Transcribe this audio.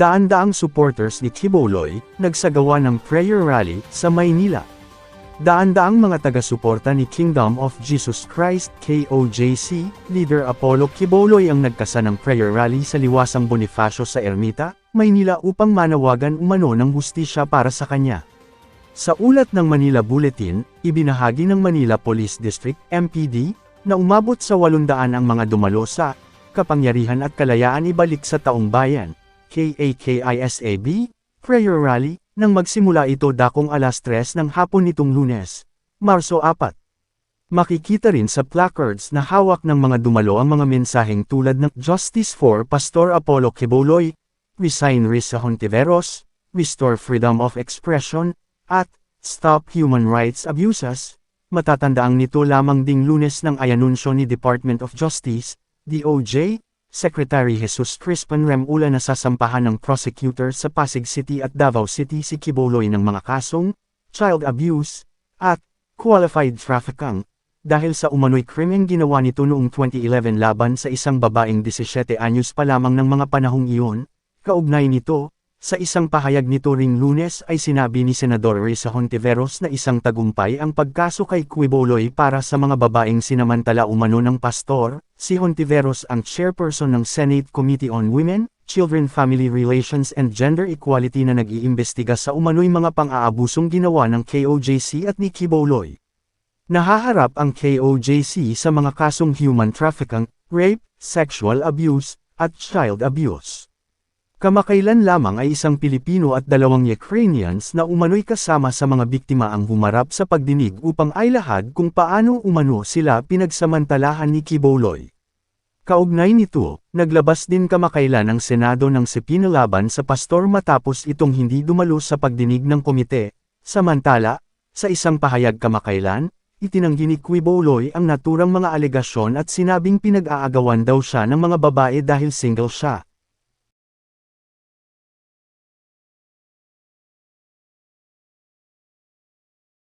Daan-daang supporters ni Kiboloy, nagsagawa ng prayer rally sa Maynila. Daan-daang mga taga-suporta ni Kingdom of Jesus Christ KOJC, Leader Apollo Kiboloy ang nagkasa ng prayer rally sa Liwasang Bonifacio sa Ermita, Maynila upang manawagan umano ng hustisya para sa kanya. Sa ulat ng Manila Bulletin, ibinahagi ng Manila Police District MPD, na umabot sa 800 ang mga dumalo sa kapangyarihan at kalayaan ibalik sa taong bayan, KAKISAB, prayer rally, nang magsimula ito dakong alas 3 ng hapon nitong lunes, Marso 4. Makikita rin sa placards na hawak ng mga dumalo ang mga mensaheng tulad ng Justice for Pastor Apollo Quiboloy, Resign Risa Hontiveros, Restore Freedom of Expression, at Stop Human Rights Abuses. Matatandaang nito lamang ding lunes ng ayanunsyo ni Department of Justice, DOJ, Secretary Jesus Crispin Remula na sasampahan ng prosecutor sa Pasig City at Davao City si Kiboloy ng mga kasong, child abuse, at qualified trafficking, dahil sa umano'y krimeng ginawa nito noong 2011 laban sa isang babaeng 17 anyos pa lamang ng mga panahong iyon, kaugnay nito, sa isang pahayag nito ring lunes ay sinabi ni Senador Risa Hontiveros na isang tagumpay ang pagkaso kay Quiboloy para sa mga babaeng sinamantala umano ng pastor, si Hontiveros ang chairperson ng Senate Committee on Women, Children Family Relations and Gender Equality na nag-iimbestiga sa umano'y mga pang-aabusong ginawa ng KOJC at ni Quiboloy. Nahaharap ang KOJC sa mga kasong human trafficking, rape, sexual abuse, at child abuse. Kamakailan lamang ay isang Pilipino at dalawang Ukrainians na umano'y kasama sa mga biktima ang humarap sa pagdinig upang ailahad kung paano umano sila pinagsamantalahan ni Kiboloy. Kaugnay nito, naglabas din kamakailan ang Senado ng sepina laban sa pastor matapos itong hindi dumalo sa pagdinig ng komite. Samantala, sa isang pahayag kamakailan, itinanggi ni Quiboloy ang naturang mga alegasyon at sinabing pinag-aagawan daw siya ng mga babae dahil single siya.